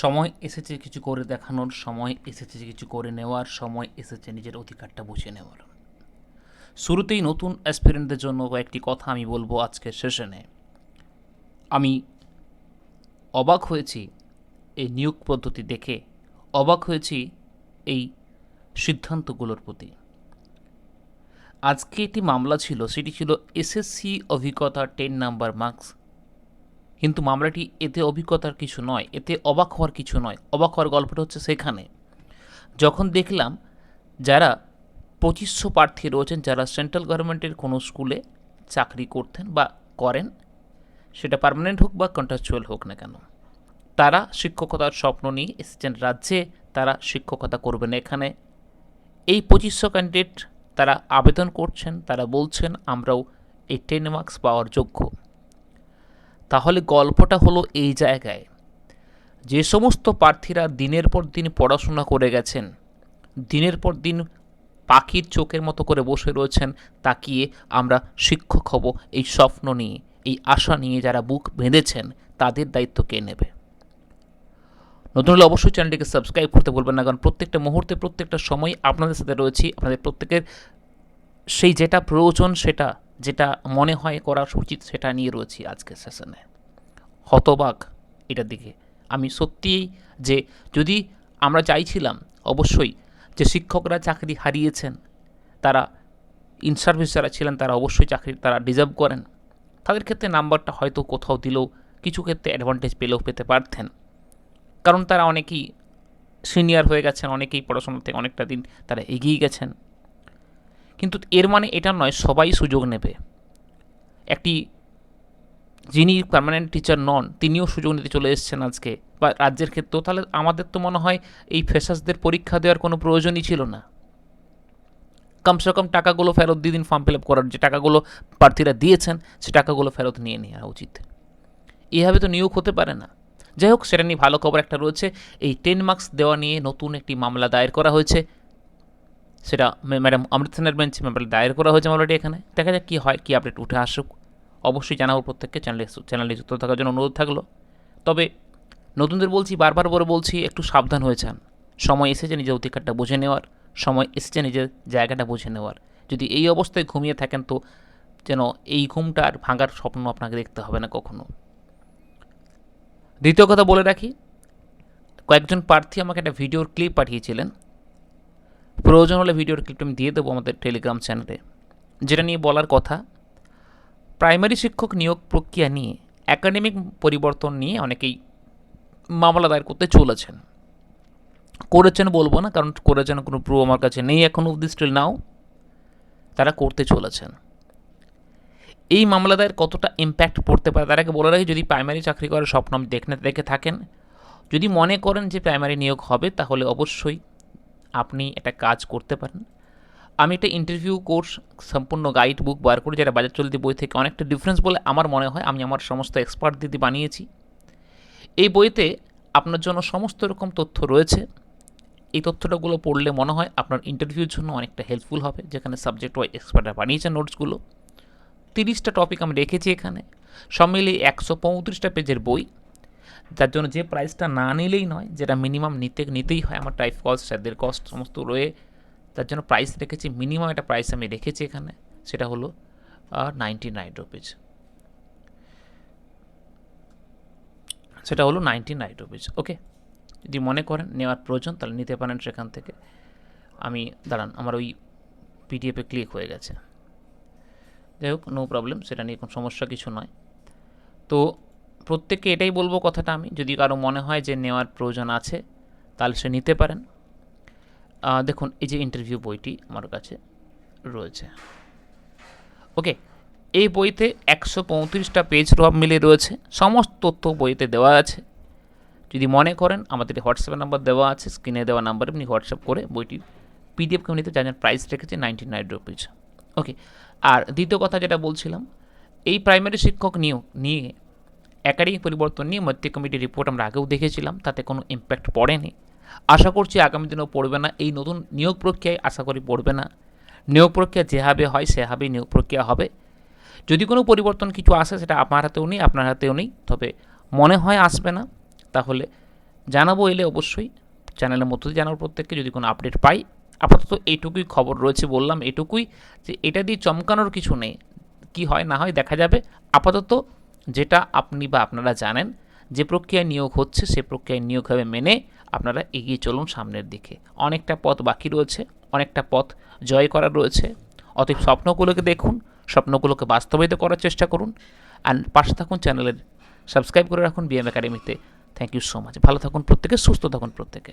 সময় এসেছে কিছু করে দেখানোর, সময় এসেছে কিছু করে নেওয়ার, সময় এসেছে নিজের অধিকারটা বুঝে নেওয়ার। শুরুতেই নতুন অ্যাসপিরেন্টদের জন্য কয়েকটি কথা আমি বলব আজকের সেশনে আমি অবাক হয়েছি এই নিয়োগ পদ্ধতি দেখে, অবাক হয়েছি এই সিদ্ধান্তগুলোর প্রতি। আজকে একটি মামলা ছিল, সেটি ছিল এসএসসি অভিজ্ঞতা টেন নাম্বার মার্কস কিন্তু মামলাটি এতে অভিজ্ঞতার কিছু নয়, এতে অবাক হওয়ার কিছু নয়। অবাক হওয়ার গল্পটা হচ্ছে সেখানে। যখন দেখলাম যারা পঁচিশশো প্রার্থী রয়েছেন, যারা সেন্ট্রাল গভর্নমেন্টের কোনো স্কুলে চাকরি করতেন বা করেন, সেটা পার্মানেন্ট হোক বা কন্ট্রাকচুয়াল হোক না কেন, তারা শিক্ষকতার স্বপ্ন নিয়ে এসেছেন রাজ্যে, তারা শিক্ষকতা করবেন এখানে। এই পঁচিশশো ক্যান্ডিডেট তারা আবেদন করছেন, তারা বলছেন, আমরাও এই টেন মার্কস পাওয়ার যোগ্য। তাহলে গল্পটা হলো এই জায়গায়। যে সমস্ত প্রার্থীরা দিনের পর দিন পড়াশোনা করে গেছেন, দিনের পর দিন পাখির চোখের মতো করে বসে রয়েছেন, তাকিয়ে আমরা শিক্ষক হব এই স্বপ্ন নিয়ে, এই আশা নিয়ে যারা বুক বেঁধেছেন, তাদের দায়িত্ব কে নেবে? নতুন হলে অবশ্যই চ্যানেলটিকে সাবস্ক্রাইব করতে বলবেন না, কারণ প্রত্যেকটা মুহূর্তে, প্রত্যেকটা সময় আপনাদের সাথে রয়েছি। আপনাদের প্রত্যেকের সেই যেটা প্রয়োজন, সেটা, যেটা মনে হয় করা উচিত, সেটা নিয়ে রয়েছি আজকের সেশনে হতবাক এটার দিকে। আমি সত্যিই যে যদি আমরা চাইছিলাম অবশ্যই যে শিক্ষকরা চাকরি হারিয়েছেন, তারা ইন সার্ভিস যারা ছিলেন, তারা অবশ্যই চাকরি, তারা ডিজার্ভ করেন। তাদের ক্ষেত্রে নাম্বারটা হয়তো কোথাও দিলেও, কিছু ক্ষেত্রে অ্যাডভান্টেজ পেলেও পেতে পারতেন। কারণ তারা অনেকেই সিনিয়র হয়ে গেছেন, অনেকেই পড়াশোনা থেকে অনেকটা দিন তারা এগিয়ে গেছেন। কিন্তু এর মানে এটা নয়, সবাই সুযোগ নেবে। একটি যিনি পার্মানেন্ট টিচার নন, তিনিও সুযোগ নিতে চলে এসেছেন আজকে। বা রাজ্যের ক্ষেত্রেও তাহলে আমাদের তো মনে হয় এই ফ্রেশার্সদের পরীক্ষা দেওয়ার কোনো প্রয়োজনই ছিল না। কমসে কম টাকাগুলো ফেরত দিয়ে দিন ফর্ম ফিল আপ করার, যে টাকাগুলো প্রার্থীরা দিয়েছেন, সে টাকাগুলো ফেরত নিয়ে নেওয়া উচিত। এভাবে তো নিয়োগ হতে পারে না। যাই হোক, সেটা নিয়ে ভালো খবর একটা রয়েছে। এই টেন মার্কস দেওয়া নিয়ে নতুন একটি মামলা দায়ের করা হয়েছে। সেটা ম্যাডাম অমৃত সেনের বেঞ্চে মামলা দায়ের করা হয়েছে মামলাটি এখানে। দেখা যাক কী হয়, কী আপডেট উঠে আসুক। অবশ্যই জানাব প্রত্যেককে চ্যানেলে চ্যানেলে যুক্ত থাকার জন্য অনুরোধ থাকল। তবে নতুনদের বলছি, বারবার করে বলছি, একটু সাবধান হয়ে যান। সময় এসেছে নিজের অধিকারটা বুঝে নেওয়ার, সময় এসেছে নিজের জায়গাটা বুঝে নেওয়ার। যদি এই অবস্থায় ঘুমিয়ে থাকেন তো যেন এই ঘুমটা আর ভাঙার স্বপ্ন আপনাকে দেখতে হবে না কখনো। দ্বিতীয় কথা বলে রাখি, কয়েকজন প্রার্থী আমাকে একটা ভিডিওর ক্লিপ পাঠিয়েছিলেন। প্রয়োজন হলে ভিডিওর ক্লিপটা আমি দিয়ে দেবো আমাদের টেলিগ্রাম চ্যানেলে। যেটা নিয়ে বলার কথা প্রাইমারি শিক্ষক নিয়োগ প্রক্রিয়া নিয়ে একাডেমিক পরিবর্তন নিয়ে অনেকেই মামলা দায়ের করতে চলেছেন। করেছেন বলব না, কারণ করেছেন কোনো প্রুফ আমার কাছে নেই এখনও অব্দি স্টিল নাও তারা করতে চলেছেন। এই মামলা দায়ের কতটা ইম্প্যাক্ট পড়তে পারে, তার আগে বলে রাখি, যদি প্রাইমারি চাকরি করার স্বপ্ন দেখতে দেখে থাকেন, যদি মনে করেন যে প্রাইমারি নিয়োগ হবে, তাহলে অবশ্যই আপনি একটা কাজ করতে পারেন। আমি একটা ইন্টারভিউ কোর্স সম্পূর্ণ গাইড বুক বার করি যেটা বাজার চলতি বই থেকে অনেকটা ডিফারেন্স বলে আমার মনে হয়। আমি আমার সমস্ত এক্সপার্ট দিদি বানিয়েছি। এই বইতে আপনার জন্য সমস্ত রকম তথ্য রয়েছে। এই তথ্যটাগুলো পড়লে মনে হয় আপনার ইন্টারভিউর জন্য অনেকটা হেল্পফুল হবে, যেখানে সাবজেক্ট ওয়াইজ এক্সপার্টরা বানিয়েছে নোটসগুলো তিরিশটা টপিক আমি রেখেছি এখানে। সব মিলিয়ে একশো পঁয়ত্রিশটা পেজের বই। যার জন্য যে প্রাইসটা না নিলেই নয়, যেটা মিনিমাম নিতে, নিতেই হয়, আমার টাইপ কস্ট স্যারদের কস্ট সমস্ত রয়ে তার জন্য প্রাইস রেখেছি মিনিমাম একটা প্রাইস আমি রেখেছি এখানে, সেটা হলো নাইনটি নাইন রুপিজ সেটা হলো নাইনটি নাইন রুপিজ ওকে যদি মনে করেন নেওয়ার প্রয়োজন, তাহলে নিতে পারেন সেখান থেকে। আমি, দাঁড়ান, আমার ওই পিডিএফে ক্লিক হয়ে গেছে। যাই হোক নো প্রবলেম সেটা নিয়ে কোনো সমস্যা কিছু নয়। তো প্রত্যেককে এটাই বলব কথাটা আমি, যদি কারও মনে হয় যে নেওয়ার প্রয়োজন আছে, তাহলে সে নিতে পারেন। দেখুন, এই যে ইন্টারভিউ বইটি আমার কাছে রয়েছে। ওকে এই বইতে একশো পঁয়ত্রিশটা পেজ রব মিলে রয়েছে। সমস্ত তথ্য বইতে দেওয়া আছে। যদি মনে করেন, আমাদের হোয়াটসঅ্যাপ নাম্বার দেওয়া আছে স্ক্রিনে দেওয়া নাম্বারে আপনি হোয়াটসঅ্যাপ করে বইটি পিডিএফ নিতে যার প্রাইস রেখেছে নাইনটি নাইন রুপিজ ওকে আর দ্বিতীয় কথা যেটা বলছিলাম, এই প্রাইমারি শিক্ষক নিয়োগ নিয়ে একাডেমিক পরিবর্তন নিয়ে মধ্যে কমিটির রিপোর্ট আমরা আগেও দেখেছিলাম, তাতে কোনো ইম্প্যাক্ট পড়েনি। আশা করছি আগামী দিনেও পড়বে না। এই নতুন নিয়োগ প্রক্রিয়ায় আশা করি পড়বে না। নিয়োগ প্রক্রিয়া যেভাবে হয়, সেভাবেই নিয়োগ প্রক্রিয়া হবে। যদি কোনো পরিবর্তন কিছু আসে, সেটা আমার হাতেও নেই, আপনার হাতেও নেই। তবে মনে হয় আসবে না। তাহলে জানাব এলে অবশ্যই। চ্যানেলের মধ্য দিয়ে জানাব প্রত্যেককে। যদি কোনো আপডেট পাই, আপাতত এইটুকুই খবর রয়েছে বললাম, এটুকুই যে এটা দিয়ে চমকানোর কিছু নেই। কি হয়, না হয় দেখা যাবে। আপাতত যেটা আপনি বা আপনারা জানেন, যে প্রক্রিয়ায় নিয়োগ হচ্ছে, সে প্রক্রিয়ায় নিয়োগ হবে মেনে আপনারা এগিয়ে চলুন সামনের দিকে। অনেকটা পথ বাকি রয়েছে, অনেকটা পথ জয় করার রয়েছে। অতএব স্বপ্নগুলোকে দেখুন, স্বপ্নগুলোকে বাস্তবায়িত করার চেষ্টা করুন। আর পাশে থাকুন চ্যানেলের, সাবস্ক্রাইব করে রাখুন বিএম একাডেমিতে থ্যাংক ইউ সো মাচ ভালো থাকুন প্রত্যেকে, সুস্থ থাকুন প্রত্যেকে।